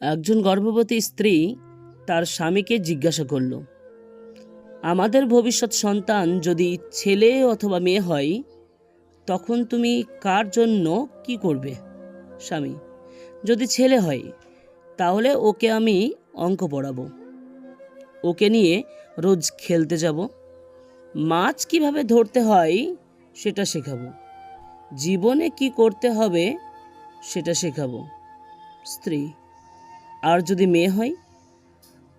একজন গর্ভবতী স্ত্রী তার স্বামীকে জিজ্ঞাসা করল, আমাদের ভবিষ্যৎ সন্তান যদি ছেলে অথবা মেয়ে হয়, তখন তুমি কার জন্য কি করবে? স্বামী, যদি ছেলে হয়, তাহলে ওকে আমি অঙ্ক পড়াবো। ওকে নিয়ে রোজ খেলতে যাব। মাছ কীভাবে ধরতে হয়, সেটা শেখাবো। জীবনে কি করতে হবে, সেটা শেখাবো। স্ত্রী আর যদি মেয়ে হয়?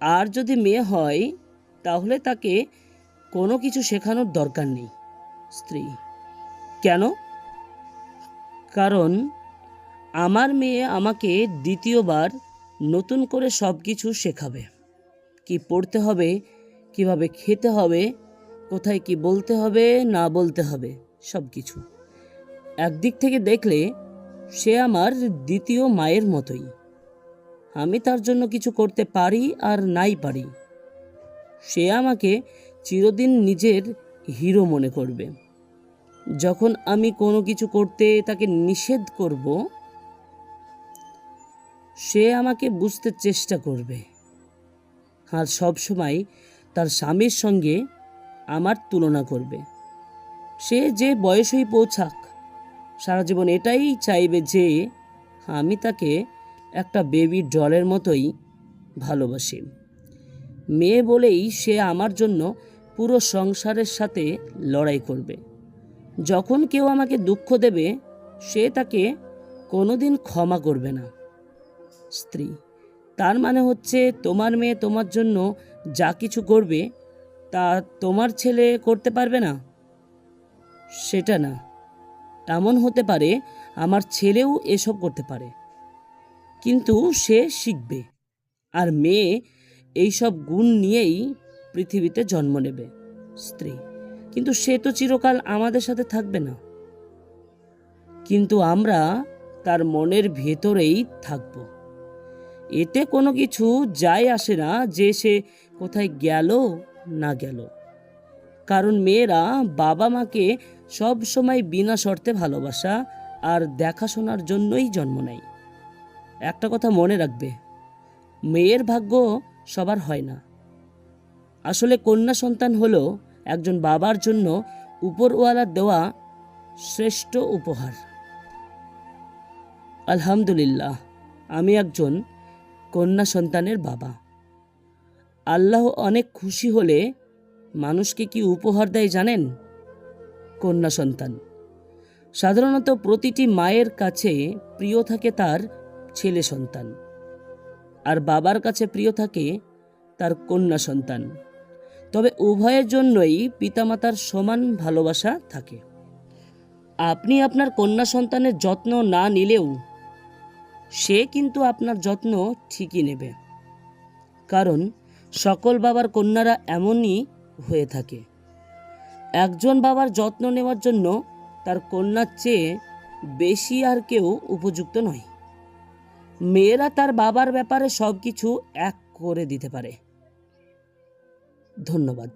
আর যদি মেয়ে হয়, তাহলে তাকে কোনো কিছু শেখানোর দরকার নেই, স্ত্রী। কেন? কারণ আমার মেয়ে আমাকে দ্বিতীয়বার নতুন করে সব কিছু শেখাবে। কি পড়তে হবে, কীভাবে খেতে হবে, কোথায় কি বলতে হবে, না বলতে হবে সব কিছু একদিক থেকে দেখলে সে আমার দ্বিতীয় মায়ের মতোই। আমি তার জন্য কিছু করতে পারি আর নাই পারি। সে আমাকে চিরদিন নিজের হিরো মনে করবে। যখন আমি কোনো কিছু করতে তাকে নিষেধ করব, সে আমাকে বুঝতে চেষ্টা করবে। আর সবসময় তার স্বামীর সঙ্গে আমার তুলনা করবে। সে যে বয়সেই পৌঁছাক, সারা জীবন এটাই চাইবে যে আমি তাকে একটা বেবি ডলের মতোই ভালোবাসি। মেয়ে বলেই সে আমার জন্য পুরো সংসারের সাথে লড়াই করবে। যখন কেউ আমাকে দুঃখ দেবে, সে তাকে কোনোদিন ক্ষমা করবে না। স্ত্রী, তার মানে হচ্ছে তোমার মেয়ে তোমার জন্য যা কিছু করবে, তা তোমার ছেলে করতে পারবে না? সেটা না। এমন হতে পারে, আমার ছেলেও এসব করতে পারে। কিন্তু সে শিখবে। আর মেয়ে এইসব গুণ নিয়েই পৃথিবীতে জন্ম নেবে, স্ত্রী। কিন্তু সে তো চিরকাল আমাদের সাথে থাকবে না। কিন্তু আমরা তার মনের ভেতরেই থাকব। এতে কোনো কিছু যায় আসে না যে সে কোথায় গেল, না গেল। কারণ মেয়েরা বাবা মাকে সব সময় বিনা শর্তে ভালোবাসা আর দেখাশোনার জন্যই জন্ম নেয়। একটা কথা মনে রাখবে, মেয়ের ভাগ্য সবার হয় না। আসলে কন্যা সন্তান হলো একজন বাবার জন্য উপরওয়ালার দেওয়া শ্রেষ্ঠ উপহার। আলহামদুলিল্লাহ, আমি একজন কন্যা সন্তানের বাবা। আল্লাহ অনেক খুশি হলে মানুষকে কি উপহার দেয় জানেন? কন্যা সন্তান। সাধারণত প্রতিটি মায়ের কাছে প্রিয় থাকে তার ছেলে সন্তান। আর বাবার কাছে প্রিয় থাকে তার কন্যা সন্তান। তবে উভয়ের জন্যই পিতামাতার সমান ভালোবাসা থাকে। আপনি আপনার কন্যা সন্তানের যত্ন না নিলেও সে কিন্তু আপনার যত্ন ঠিকই নেবে। কারণ সকল বাবার কন্যারা এমনই হয়ে থাকে। একজন বাবার যত্ন নেওয়ার জন্য তার কন্যার চেয়ে বেশি আর কেউ উপযুক্ত নয়। মেয়েরা তার বাবার ব্যাপারে সব কিছু এক করে দিতে পারে। ধন্যবাদ।